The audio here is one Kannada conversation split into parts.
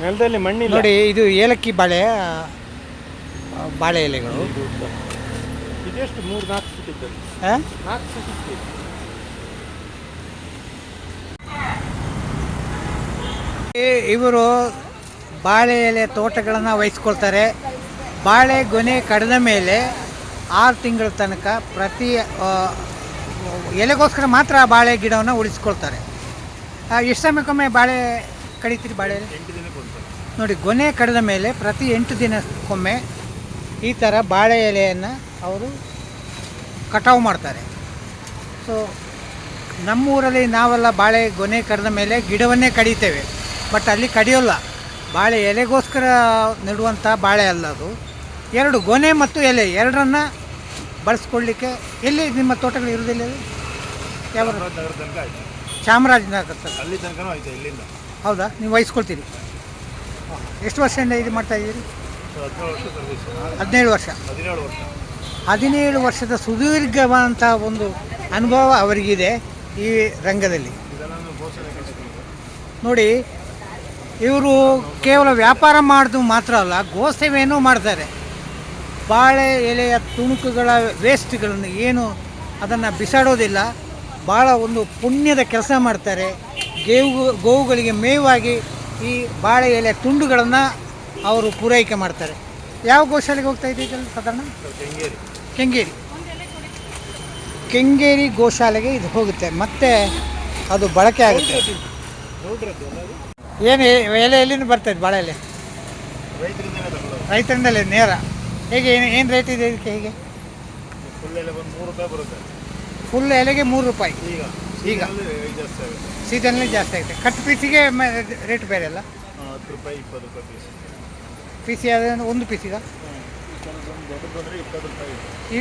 ನೆಲದಲ್ಲಿ ಮಣ್ಣಿಲ್ಲ. ನೋಡಿ ಇದು ಏಲಕ್ಕಿ ಬಾಳೆ ಆ, ಬಾಳೆ ಎಲೆಗಳು. ಇದೆಷ್ಟು? ಮೂರು ನಾಲ್ಕು ಫೀಟ್ ಇದ್ದದ್ದು. ಆ? ನಾಲ್ಕು ಫೀಟ್ ಇತ್ತು. ಈ- ಇವರು ಬಾಳೆ ಎಲೆ ತೋಟಗಳನ್ನು ವಹಿಸ್ಕೊಳ್ತಾರೆ. ಬಾಳೆ ಗೊನೆ ಕಡಿದ ಮೇಲೆ ಆರು ತಿಂಗಳ ತನಕ ಪ್ರತಿ ಆ, ಎಲೆಗೋಸ್ಕರ ಮಾತ್ರ ಆ ಬಾಳೆ ಗಿಡವನ್ನು ಉಳಿಸ್ಕೊಳ್ತಾರೆ. ಆ, ಎಷ್ಟು ಸಮಯಕ್ಕೊಮ್ಮೆ ಬಾಳೆ ಕಡಿತೀರಿ ಬಾಳೆ ಎಂಟು ದಿನಕ್ಕೆ ಒಂದು ನೋಡಿ ಗೊನೆ ಕಡಿದ ಮೇಲೆ ಪ್ರತಿ ಎಂಟು ದಿನಕ್ಕೊಮ್ಮೆ ಈ ಥರ ಬಾಳೆ ಎಲೆಯನ್ನು ಅವರು ಕಟಾವು ಮಾಡ್ತಾರೆ. ಸೊ ನಮ್ಮೂರಲ್ಲಿ ನಾವೆಲ್ಲ ಬಾಳೆ ಗೊನೆ ಕಡಿದ ಮೇಲೆ ಗಿಡವನ್ನೇ ಕಡಿತೇವೆ. ಬಟ್ ಅಲ್ಲಿ ಕಡಿಯೋಲ್ಲ. ಬಾಳೆ ಎಲೆಗೋಸ್ಕರ ನೆಡುವಂಥ ಬಾಳೆ ಅಲ್ಲ ಅದು. ಎರಡು ಗೊನೆ ಮತ್ತು ಎಲೆ ಎರಡನ್ನ ಬಳಸ್ಕೊಳ್ಳಿಕ್ಕೆ ಎಲ್ಲಿ ನಿಮ್ಮ ತೋಟಗಳು ಇರೋದಿಲ್ಲ ಅದು? ಯಾವ ಚಾಮರಾಜನಗರ. ಅಲ್ಲಿ ತನಕ ಆಯ್ತು ಇಲ್ಲಿಂದ ಹೌದಾ? ನೀವು ವಹಿಸ್ಕೊಳ್ತೀರಿ. ಎಷ್ಟು ವರ್ಷದಿಂದ ಇದು ಮಾಡ್ತಾ ಇದ್ದೀರಿ? ಹದಿನೇಳು ವರ್ಷ. ಹದಿನೇಳು ವರ್ಷ ಹದಿನೇಳು ವರ್ಷ ಹದಿನೇಳು ವರ್ಷದ ಸುದೀರ್ಘವಾದಂಥ ಒಂದು ಅನುಭವ ಅವರಿಗಿದೆ ಈ ರಂಗದಲ್ಲಿ. ನೋಡಿ, ಇವರು ಕೇವಲ ವ್ಯಾಪಾರ ಮಾಡೋದು ಮಾತ್ರ ಅಲ್ಲ, ಗೋಸೇವೆಯನ್ನು ಮಾಡ್ತಾರೆ. ಬಾಳೆ ಎಲೆಯ ತುಣುಕುಗಳ ವೇಸ್ಟ್ಗಳನ್ನು ಏನು ಅದನ್ನು ಬಿಸಾಡೋದಿಲ್ಲ ಭಾಳ ಒಂದು ಪುಣ್ಯದ ಕೆಲಸ ಮಾಡ್ತಾರೆ. ಗೇವು ಗೋವುಗಳಿಗೆ ಮೇವಾಗಿ ಈ ಬಾಳೆ ಎಲೆ ತುಂಡುಗಳನ್ನು ಅವರು ಪೂರೈಕೆ ಮಾಡ್ತಾರೆ. ಯಾವ ಗೋಶಾಲೆಗೆ ಹೋಗ್ತಾ ಇದ್ದೀವಿ ಸಾಧಾರಣ? ಕೆಂಗೇರಿ. ಕೆಂಗೇರಿ ಕೆಂಗೇರಿ ಗೋಶಾಲೆಗೆ ಇದು ಹೋಗುತ್ತೆ. ಮತ್ತೆ ಅದು ಬಳಕೆ ಆಗುತ್ತೆ. ಏನು ಎಲೆ ಎಲ್ಲಿಂದ ಬರ್ತದೆ ಬಾಳೆ ಎಲೆ? ರೈತರಿಂದಲೇ ನೇರ. ಹೇಗೆ ಏನು ಏನು ರೇಟ್ ಇದೆ ಇದಕ್ಕೆ ಹೇಗೆ? ಫುಲ್ ಎಲ್ಲ ಒಂದು ಮೂರು ರೂಪಾಯಿ ಬರುತ್ತೆ. ಫುಲ್ ಎಲೆಗೆ ಮೂರು ರೂಪಾಯಿ. ಈಗ. ಈಗ? ಜಾಸ್ತಿ ಆಗುತ್ತೆ ಸೀಸನಲ್ಲಿ ಜಾಸ್ತಿ ಆಗುತ್ತೆ. ಕಟ್ ಪೀಸಿಗೆ ರೇಟ್ ಬೇರೆ ಅಲ್ಲ? ಹತ್ತು ರೂಪಾಯಿ ಇಪ್ಪತ್ತು ರೂಪಾಯಿ ಪೀಸ್ ಒಂದು ಪೀಸಿಗ ದೊಡ್ಡದು ಇಪ್ಪತ್ತು ರೂಪಾಯಿ. ಈ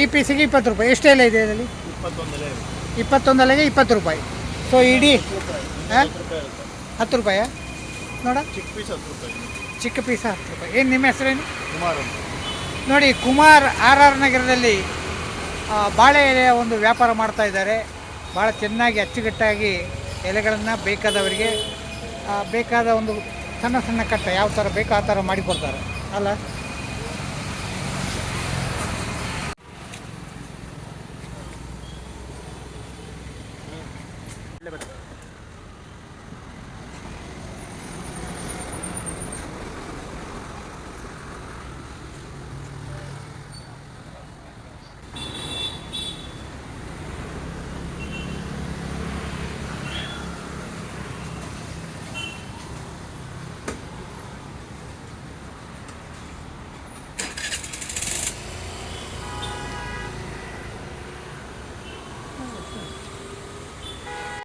ಈ ಪೀಸಿಗೆ ಇಪ್ಪತ್ತು ರೂಪಾಯಿ. ಎಷ್ಟು ಎಲೆ ಇದೆ ಇದರಲ್ಲಿ? ಇಪ್ಪತ್ತೊಂದು ಎಲೆ ಇದೆ. ಇಪ್ಪತ್ತೊಂದು ಎಲೆಗೆ ಇಪ್ಪತ್ತು ರೂಪಾಯಿ. ಸೊ ಇಡೀ ಹಾಂ ಹತ್ತು ರೂಪಾಯ? ನೋಡ. ಚಿಕ್ಕ ಪೀಸ್ ಹತ್ತು ರೂಪಾಯಿ. ಚಿಕ್ಕ ಪೀಸ್ ಹತ್ತು ರೂಪಾಯಿ. ಏನು ನಿಮ್ಮ ಹೆಸರೇನು ಕುಮಾರ್ ಅಂತ. ನೋಡಿ ಕುಮಾರ್ ಆರ್ ಆರ್ ನಗರದಲ್ಲಿ ಬಾಳೆ ಎಲೆಯ ಒಂದು ವ್ಯಾಪಾರ ಮಾಡ್ತಾ ಇದ್ದಾರೆ. ಭಾಳ ಚೆನ್ನಾಗಿ ಅಚ್ಚುಕಟ್ಟಾಗಿ ಎಲೆಗಳನ್ನು ಬೇಕಾದವರಿಗೆ ಬೇಕಾದ ಒಂದು ಸಣ್ಣ ಸಣ್ಣ ಕಟ್ಟ ಯಾವ ಥರ ಬೇಕೋ ಆ ಥರ ಮಾಡಿಕೊಡ್ತಾರೆ ಅಲ್ಲ? ಒಳ್ಳೆ